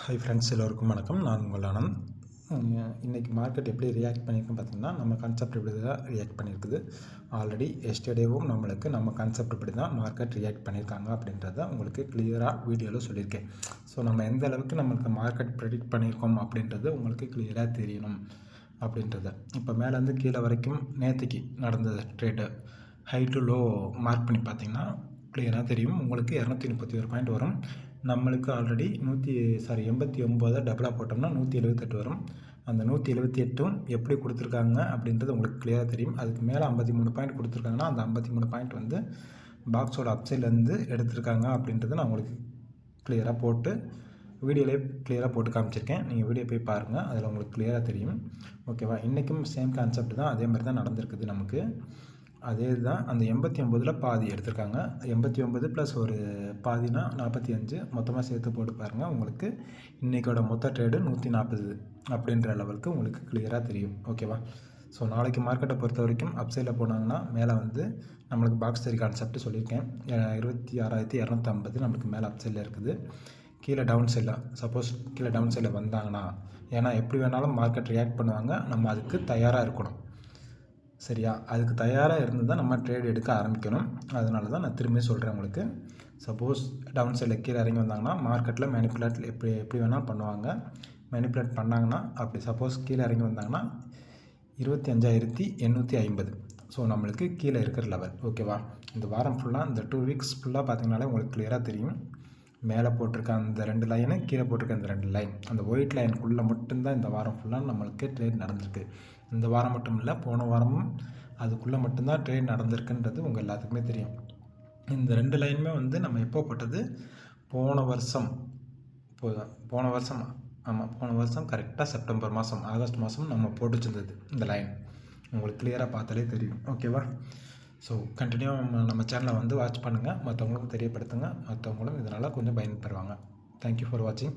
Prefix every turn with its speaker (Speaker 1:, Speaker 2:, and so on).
Speaker 1: Hi friends எல்லோருக்கும் வணக்கம். நான் உங்கள் ஆனந்த். இன்றைக்கி மார்க்கெட் எப்படி ரியாக்ட் பண்ணியிருக்குன்னு பார்த்தீங்கன்னா நம்ம கான்செப்ட் இப்படி தான் ரியாக்ட் பண்ணியிருக்குது ஆல்ரெடி எஸ்டர்டேவும் நம்மளுக்கு நம்ம கான்செப்ட் இப்படி தான் மார்க்கெட் ரியாக்ட் பண்ணியிருக்காங்க அப்படின்றத உங்களுக்கு கிளியராக வீடியோவில் சொல்லியிருக்கேன். ஸோ நம்ம எந்த அளவுக்கு நம்மளுக்கு மார்க்கெட் ப்ரெடிக்ட் பண்ணியிருக்கோம் அப்படின்றது உங்களுக்கு கிளியராக தெரியணும் அப்படின்றத. இப்போ மேலேருந்து கீழே வரைக்கும் நேற்றுக்கு நடந்தது trade high to low mark பண்ணி பார்த்தீங்கன்னா கிளியராக தெரியும். உங்களுக்கு இரநூத்தி முப்பத்தி ஒரு பாயிண்ட் வரும். நம்மளுக்கு ஆல்ரெடி நூற்றி சாரி எண்பத்தி ஒம்போதை டபுளாக போட்டோம்னா நூற்றி எழுபத்தெட்டு வரும். அந்த நூற்றி எழுபத்தி எட்டும் எப்படி கொடுத்துருக்காங்க அப்படின்றது உங்களுக்கு கிளியராக தெரியும். அதுக்கு மேலே ஐம்பத்தி மூணு பாயிண்ட் கொடுத்துருக்காங்கன்னா அந்த ஐம்பத்தி மூணு பாயிண்ட் வந்து பாக்ஸோட அப்சைட்லேருந்து எடுத்திருக்காங்க அப்படின்றது நான் உங்களுக்கு கிளியராக போட்டு வீடியோலேயே கிளியராக போட்டு காமிச்சிருக்கேன். நீங்கள் வீடியோ போய் பாருங்கள் அதில் உங்களுக்கு கிளியராக தெரியும். ஓகேவா இன்றைக்கும் சேம் கான்செப்ட் தான். அதே மாதிரி தான் நடந்திருக்குது நமக்கு. அதே தான் அந்த எண்பத்தி ஒம்பதில் பாதி எடுத்திருக்காங்க. எண்பத்தி ஒம்பது ப்ளஸ் ஒரு பாதினா நாற்பத்தி அஞ்சு. மொத்தமாக சேர்த்து போட்டு பாருங்கள் உங்களுக்கு இன்றைக்கோட மொத்த ட்ரேடு நூற்றி நாற்பது அப்படின்ற லெவலுக்கு உங்களுக்கு கிளியராக தெரியும். ஓகேவா ஸோ நாளைக்கு மார்க்கெட்டை பொறுத்த வரைக்கும் அப்சைடில் போனாங்கன்னா மேலே வந்து நம்மளுக்கு பாக்ஸ் தெரி கான்செப்ட் சொல்லியிருக்கேன். இருபத்தி ஆறாயிரத்தி இரநூத்தம்பது நம்மளுக்கு மேலே அப்சைடில் இருக்குது. கீழே டவுன் சைடில் சப்போஸ் கீழே டவுன் சைடில் வந்தாங்கன்னா ஏன்னா எப்படி வேணாலும் மார்க்கெட் ரியாக்ட் பண்ணுவாங்க. நம்ம அதுக்கு தயாராக இருக்கணும். சரியா? அதுக்கு தயாராக இருந்து தான் நம்ம ட்ரேட் எடுக்க ஆரம்பிக்கணும். அதனால தான் நான் திரும்பி சொல்கிறேன் உங்களுக்கு. சப்போஸ் டவுன் சைடில் கீழே இறங்கி வந்தாங்கன்னா மார்க்கெட்டில் மேனிப்புலேட் எப்படி எப்படி வேணால் பண்ணுவாங்க. மேனிப்புலேட் பண்ணாங்கன்னா அப்படி சப்போஸ் கீழே இறங்கி வந்தாங்கன்னா இருபத்தி அஞ்சாயிரத்தி எண்ணூற்றி ஐம்பது. ஸோ நம்மளுக்கு கீழே இருக்கிற லெவல் ஓகேவா இந்த வாரம் ஃபுல்லாக இந்த டூ வீக்ஸ் ஃபுல்லாக பார்த்தீங்கனாலே உங்களுக்கு கிளியராக தெரியும். மேலே போட்டிருக்க அந்த ரெண்டு லைனு கீழே போட்டிருக்க அந்த ரெண்டு லைன் அந்த ஒயிட் லைனுக்குள்ளே மட்டும்தான் இந்த வாரம் ஃபுல்லாக நம்மளுக்கு ட்ரேட் நடந்திருக்கு. இந்த வாரம் மட்டும் இல்லை போன வாரமும் அதுக்குள்ளே மட்டும்தான் ட்ரேட் நடந்திருக்குன்றது உங்கள் எல்லாத்துக்குமே தெரியும். இந்த ரெண்டு லைனுமே வந்து நம்ம எப்போ போட்டது? போன வருஷம். போ- போன வருஷம் ஆமாம் போன வருஷம் கரெக்டாக செப்டம்பர் மாதம் ஆகஸ்ட் மாதம் நம்ம போட்டு வச்சிருந்தது இந்த லைன் உங்களுக்கு கிளியராக பார்த்தாலே தெரியும். ஓகேவா ஸோ கண்டினியூ நம்ம சேனலை வந்து வாட்ச் பண்ணுங்கள் மற்றவங்களுக்கும் தெரியப்படுத்துங்க. மற்றவங்களும் இதனால் கொஞ்சம் பயன்பெறுவாங்க. தேங்க்யூ ஃபார் வாட்சிங்